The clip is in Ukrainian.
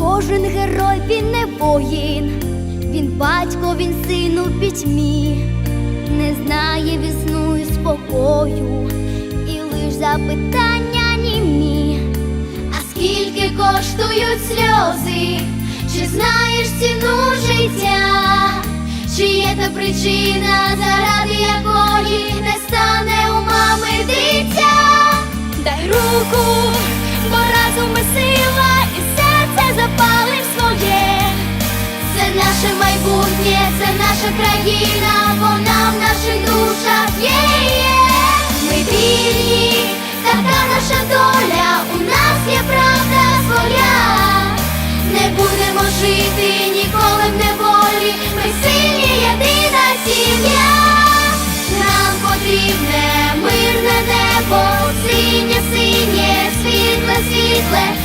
Кожен герой він не воїн, він батько, він син у пітьмі, не знає весну і спокою, і лиш запитання німі. А скільки коштують сльози? Чи знаєш ціну життя? Чи є та причина, заради якої не стане у мами дитя? Дай руку, наша країна, вона в наших душах є. Ми вільні, така наша доля, у нас є правда своя. Не будемо жити ніколи в неволі, ми сильні, єдина сім'я. Нам потрібне мирне небо, синє, синє, світле, світле,